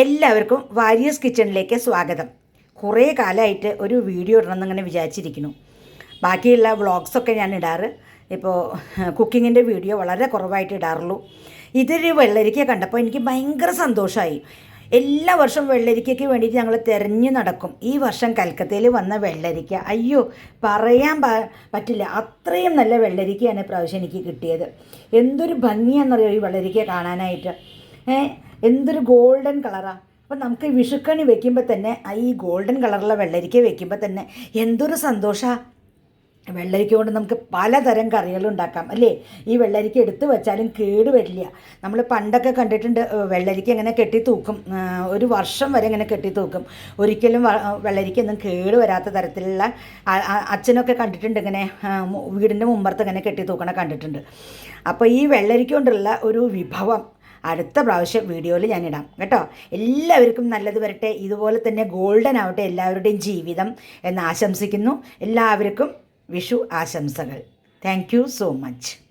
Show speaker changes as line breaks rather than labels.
എല്ലാവർക്കും വാരിയസ് കിച്ചണിലേക്ക് സ്വാഗതം. കുറേ കാലമായിട്ട് ഒരു വീഡിയോ ഇടണമെന്ന് ഇങ്ങനെ വിചാരിച്ചിരിക്കുന്നു. ബാക്കിയുള്ള വ്ളോഗ്സൊക്കെ ഞാൻ ഇടാറ്. ഇപ്പോൾ കുക്കിങ്ങിന്റെ വീഡിയോ വളരെ കുറവായിട്ട് ഇടാറുള്ളൂ. ഇതൊരു വെള്ളരിക്ക കണ്ടപ്പോൾ എനിക്ക് ഭയങ്കര സന്തോഷമായി. എല്ലാ വർഷവും വെള്ളരിക്കയ്ക്ക് വേണ്ടിയിട്ട് ഞങ്ങൾ തിരഞ്ഞു നടക്കും. ഈ വർഷം കൽക്കത്തയിൽ വന്ന വെള്ളരിക്ക. അയ്യോ പറയാൻ പറ്റില്ല. അത്രയും നല്ല വെള്ളരിക്കയാണ് പ്രാവശ്യം എനിക്ക് കിട്ടിയത്. എന്തൊരു ഭംഗിയാണെന്നറിയോ ഈ വെള്ളരിക്ക കാണാനായിട്ട്. എന്തൊരു ഗോൾഡൻ കളറാണ് അപ്പം നമുക്ക് വിഷുക്കണി വെക്കുമ്പോൾ തന്നെ ഈ ഗോൾഡൻ കളറുള്ള വെള്ളരിക്ക വെക്കുമ്പോൾ തന്നെ എന്തൊരു സന്തോഷമാണ് വെള്ളരിക്ക കൊണ്ട് നമുക്ക് പലതരം കറികൾ ഉണ്ടാക്കാം അല്ലേ? ഈ വെള്ളരിക്ക എടുത്തു വെച്ചാലും കേട് വരില്ല. നമ്മൾ പണ്ടൊക്കെ കണ്ടിട്ടുണ്ട് വെള്ളരിക്ക ഇങ്ങനെ കെട്ടി തൂക്കും ഒരു വർഷം വരെ ഇങ്ങനെ കെട്ടി തൂക്കും. ഒരിക്കലും വെള്ളരിക്ക ഒന്നും കേട് വരാത്ത തരത്തിലുള്ള അച്ഛനൊക്കെ കണ്ടിട്ടുണ്ട് ഇങ്ങനെ വീടിന്റെ മുമ്പർത്ത് ഇങ്ങനെ കെട്ടി തൂക്കണ കണ്ടിട്ടുണ്ട്. അപ്പോൾ ഈ വെള്ളരിക്ക കൊണ്ടുള്ള ഒരു വിഭവം അടുത്ത പ്രാവശ്യം വീഡിയോയിൽ ഞാൻ ഇടാം. കേട്ടോ? എല്ലാവർക്കും നല്ലത് വരട്ടെ. ഇതുപോലെ തന്നെ ഗോൾഡൻ ആവട്ടെ എല്ലാവരുടെയും ജീവിതം എന്ന് ആശംസിക്കുന്നു. എല്ലാവർക്കും വിഷു ആശംസകൾ. Thank so much